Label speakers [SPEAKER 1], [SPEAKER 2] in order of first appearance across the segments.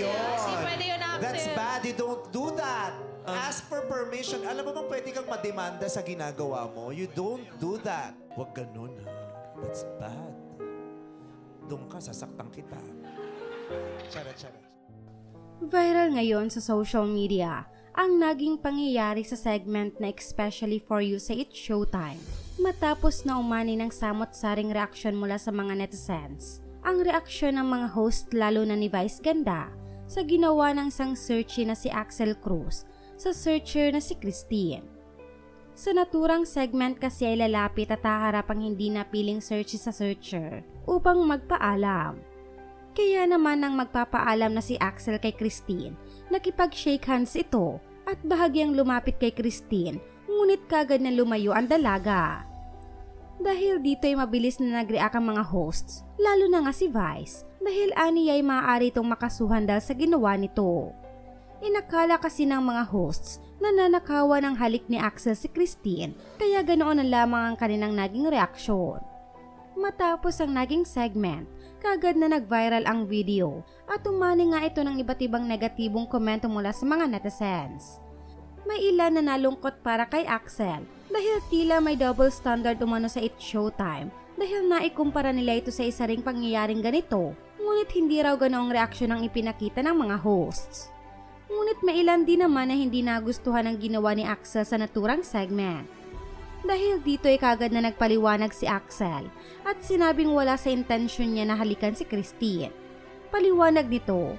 [SPEAKER 1] yun. Hindi pwede yun. That's bad. You don't do that. Ask for permission. Alam mo bang pwede kang mademanda sa ginagawa mo? You don't do that. Huwag ganun, ha? That's bad. Doon ka, sasaktan kita. Charot, charot.
[SPEAKER 2] Viral ngayon sa social media ang naging pangyayari sa segment na especially for you sa It's Showtime. Matapos na umani ng samot-saring reaksyon mula sa mga netizens, ang reaksyon ng mga host lalo na ni Vice Ganda sa ginawa ng sang searchy na si Axel Cruz sa searcher na si Christine. Sa naturang segment kasi ay lalapit at haharap ang hindi napiling searchy sa searcher upang magpaalam. Kaya naman nang magpapaalam na si Axel kay Christine, nakipag-shake hands ito at bahagyang lumapit kay Christine, ngunit kagad na lumayo ang dalaga. Dahil dito ay mabilis na nag-react ang mga hosts, lalo na nga si Vice, dahil ani ay maaari itong makasuhan dahil sa ginawa nito. Inakala kasi ng mga hosts na nanakawa ng halik ni Axel si Christine, kaya ganoon na lamang ang kanilang naging reaksyon. Matapos ang naging segment, kagad na nag-viral ang video at umani nga ito ng iba't ibang negatibong komento mula sa mga netizens. May ilan na nalungkot para kay Axel dahil tila may double standard umano sa It's Showtime dahil naikumpara nila ito sa isa ring pangyayaring ganito ngunit hindi raw ganoong reaksyon ang ipinakita ng mga hosts. Ngunit may ilan din naman na hindi nagustuhan ang ginawa ni Axel sa naturang segment. Dahil dito ay kagad na nagpaliwanag si Axel at sinabing wala sa intensyon niya na halikan si Christine. Paliwanag dito,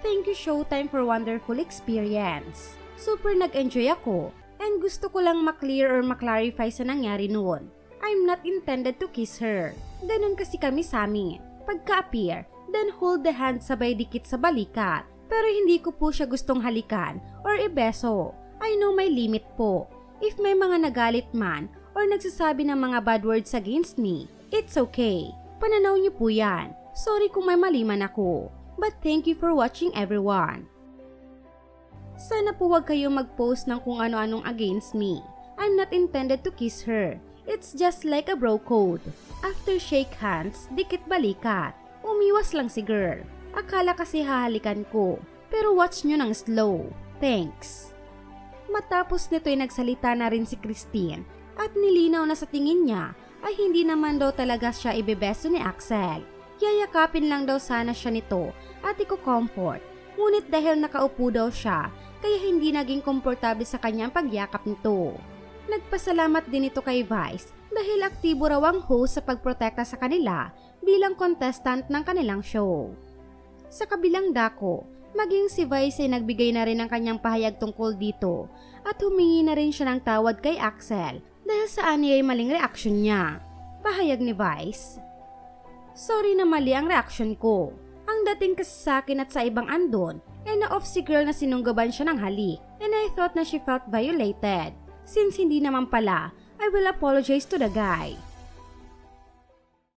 [SPEAKER 2] Thank you Showtime for wonderful experience. Super nag-enjoy ako and gusto ko lang maklear or maklarify sa nangyari noon. I'm not intended to kiss her. Ganon kasi kami sa amin. Pagka-appear, then hold the hand sabay dikit sa balikat. Pero hindi ko po siya gustong halikan or ibeso. I know my limit po. If may mga nagalit man or nagsasabi ng mga bad words against me, it's okay. Pananaw niyo po yan. Sorry kung may mali man ako. But thank you for watching everyone. Sana po wag kayong mag-post ng kung ano-anong against me. I'm not intended to kiss her. It's just like a bro code. After shake hands, dikit balikat. Umiwas lang si girl. Akala kasi hahalikan ko. Pero watch nyo ng slow. Thanks. Matapos nito ay nagsalita na rin si Christine at nilinaw na sa tingin niya ay hindi naman daw talaga siya ibebeso ni Axel. Yayakapin lang daw sana siya nito at iko-comfort. Ngunit dahil nakaupo daw siya, kaya hindi naging komportable sa kanyang pagyakap nito. Nagpasalamat din ito kay Vice dahil aktibo raw ang host sa pagprotekta sa kanila bilang contestant ng kanilang show. Sa kabilang dako, maging si Vice ay nagbigay na rin ng kanyang pahayag tungkol dito at humingi na rin siya ng tawad kay Axel dahil sa ani ay maling reaksyon niya. Pahayag ni Vice, Sorry na mali ang reaksyon ko. Ang dating kasi sa akin at sa ibang andon, ay na-off si girl na sinunggaban siya ng halik and I thought na she felt violated. Since hindi naman pala, I will apologize to the guy.